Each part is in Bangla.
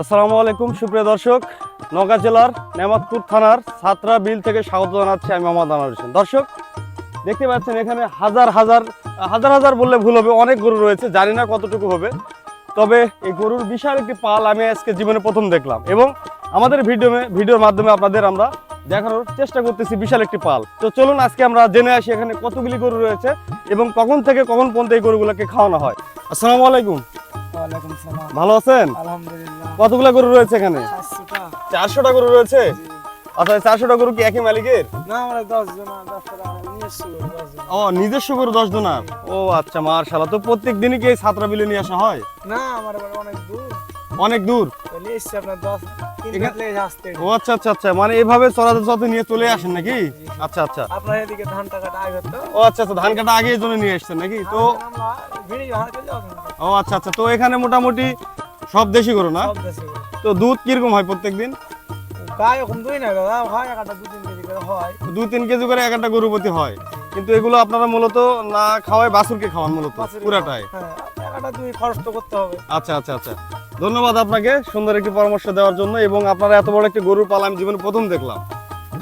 আসসালামু আলাইকুম সুপ্রিয় দর্শক। নওগাঁ জেলার নেমাতপুর থানার সাতরা বিল থেকে স্বাগত জানাচ্ছি আমি মোহাম্মদ আনোয়ার হোসেন। দর্শক দেখতে পাচ্ছেন এখানে হাজার হাজার হাজার হাজার বললে ভুল হবে অনেক গরু রয়েছে জানি না কতটুকু হবে। তবে এই গরুর বিশাল একটি পাল আমি আজকে জীবনে প্রথম দেখলাম এবং আমাদের ভিডিও ভিডিওর মাধ্যমে আপনাদের আমরা দেখানোর চেষ্টা করতেছি বিশাল একটি পাল। তো চলুন আজকে আমরা জেনে আসি এখানে কতগুলি গরু রয়েছে এবং কখন থেকে কখন পর্যন্ত এই গরুগুলোকে খাওয়ানো হয়। আসসালামু আলাইকুম। ভালো আছেন? আলহামদুলিল্লাহ। কতগুলো গরু রয়েছে এখানে? চারশোটা গরু রয়েছে? আচ্ছা চারশোটা গরু কি একই মালিকের? না আমরা দশ ও নিজস্ব গরু দশ জনার ও আচ্ছা মার্শাল্লাহ তো প্রত্যেক দিনই কি এই সাতরা বিলে নিয়ে আসা হয়? না আমার অনেক দূর। অনেক দূর? ও আচ্ছা আচ্ছা আচ্ছা। মানে এভাবে চড়াতে চড়াতে নিয়ে চলে আসেন নাকি? আচ্ছা আচ্ছা। আপনার এদিকে ধান টাকাটা আগে ও আচ্ছা আচ্ছা। ধান কাটা আগে এই জন্য নিয়ে আসছেন নাকি? তো ও আচ্ছা আচ্ছা। তো এখানে মোটামুটি সব দেশি গরু না? তো দুধ কীরকম হয় প্রত্যেক দিন গায়ে এখন দুই না দাদা হয় একটা দু তিন কেজি করে হয়। দুই তিন কেজি করে এক একটা গরু প্রতি হয়। কিন্তু এগুলো আপনারা মূলত না খাওয়ায় বাছুরকে খাওয়ান মূলত পুরাটাই। হ্যাঁ একটা খরচ তো করতে হবে। আচ্ছা আচ্ছা আচ্ছা। ধন্যবাদ আপনাকে সুন্দর একটি পরামর্শ দেওয়ার জন্য এবং আপনারা এত বড় একটি গরুর পাল আমি জীবনে প্রথম দেখলাম।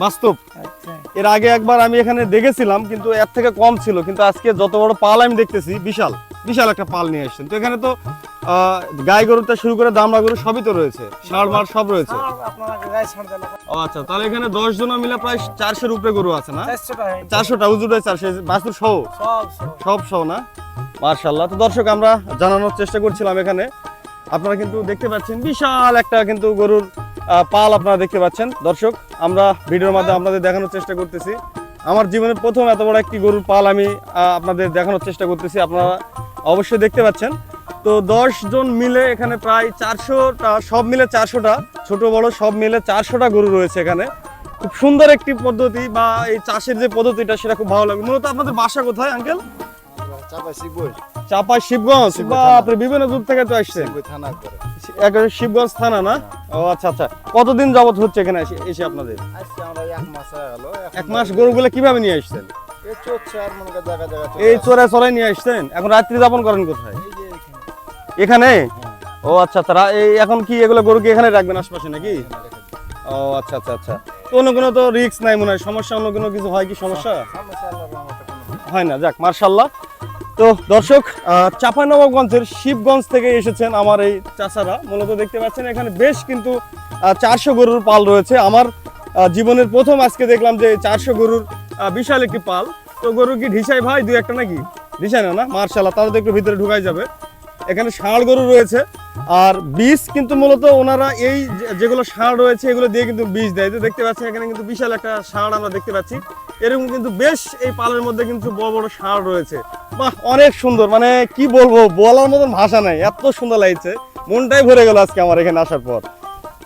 বাস্তব। আচ্ছা। এর আগে একবার আমি এখানে দেখেছিলাম কিন্তু এর থেকে কম ছিল। কিন্তু আজকে যত বড় পাল আমি দেখতেছি বিশাল বিশাল একটা পাল নিয়ে এসেছেন। তো এখানে তো গাই গরুটা শুরু করে দামড়া গরু সবই তো রয়েছে। ষাঁড় মার সব রয়েছে। ও আচ্ছা তাহলে এখানে দশ জন মিলে প্রায় চারশোর উপরে গরু আছে না? চারশোটা হয়। উজুটাই চারশো বাস্তুর সহ? সব সহ। না? মার্শাল্লাহ তো দর্শক আমরা জানানোর চেষ্টা করছিলাম এখানে। আপনারা কিন্তু দেখতে পাচ্ছেন বিশাল একটা কিন্তু গরুর পাল আপনারা দেখতে পাচ্ছেন। দর্শক আমরা ভিডিওর মাধ্যমে আপনাদের দেখানোর চেষ্টা করতেছি। আমার জীবনের প্রথম এত বড় একটি গরুর পাল আমি আহ, আপনাদের দেখানোর চেষ্টা করতেছি। আপনারা অবশ্যই দেখতে পাচ্ছেন। তো দশ জন মিলে এখানে প্রায় চারশোটা সব মিলে চারশোটা ছোট বড় সব মিলে চারশোটা গরু রয়েছে এখানে। খুব সুন্দর একটি পদ্ধতি বা এই চাষের যে পদ্ধতিটা সেটা খুব ভালো লাগে। মূলত আপনাদের বাসা কোথায় আঙ্কেল? চাপা চাপাই শিবগঞ্জ? বা। আপনি বিভিন্ন দূর থেকে তো আসছেন। শিবগঞ্জ থানা না? ও আচ্ছা আচ্ছা। কতদিন যাবত হচ্ছে এখানে এসে আপনাদের? এক মাস গরুগুলো কীভাবে নিয়ে আসছেন? এই চোরা চড়াই নিয়ে আসছেন? এখন রাত্রি যাপন করেন কোথায়? এখানে? ও আচ্ছা আচ্ছা এই এখন কি এগুলো গরু কি এখানে রাখবেন আশপাশে নাকি? ও আচ্ছা আচ্ছা আচ্ছা। অন্য কোনো তো রিস্ক নাই মনে হয়? সমস্যা, অন্য কোনো কিছু হয় কি সমস্যা? হয় না, যাক, মার্শাল্লাহ। তো দর্শক চাঁপাইনবাবগঞ্জের শিবগঞ্জ থেকে এসেছেন আমার এই চাচারা। মূলত দেখতে পাচ্ছেন, এখানে বেশ কিন্তু চারশো গরুর পাল রয়েছে। আমার জীবনের প্রথম আজকে দেখলাম যে চারশো গরুর বিশাল একটি পাল। তো গরু কি ঢিসাই ভাই? দুই একটা নাকি? ঢিসাই না মার্শাল্লাহ তাহলে তো একটু ভিতরে ঢুকাই যাবে। এখানে ষাঁড় গরু রয়েছে। আর বীজ কিন্তু মূলত ওনারা এই যেগুলো ষাঁড় রয়েছে, এগুলো দিয়ে কিন্তু বীজ দেয়। তো দেখতে পাচ্ছি এখানে কিন্তু বিশাল একটা ষাঁড় আমরা দেখতে পাচ্ছি। এরকম কিন্তু বেশ এই পালের মধ্যে কিন্তু বড় বড় ষাঁড় রয়েছে। বাহ, অনেক সুন্দর। মানে কি বলব, বলার মতন ভাষা নাই। এত সুন্দর লাগছে। মনটাই ভরে গেল আজকে আমার এখানে আসার পর।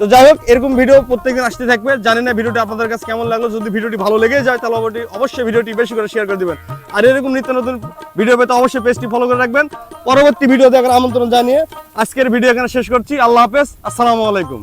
তো যাই হোক, এরকম ভিডিও প্রত্যেকদিন আসতে থাকবে। জানি না ভিডিওটি আপনাদের কাছে কেমন লাগল। যদি ভিডিওটি ভালো লেগে যায়, তাহলে অবশ্যই ভিডিওটি বেশি করে শেয়ার করে দিবেন। আর এরকম নিত্য নতুন ভিডিও পেতে অবশ্যই পেজটি ফলো করে রাখবেন। পরবর্তী ভিডিও দেখার আমন্ত্রণ জানিয়ে আজকের ভিডিও এখানে শেষ করছি। আল্লাহ হাফেজ। আসসালামু আলাইকুম।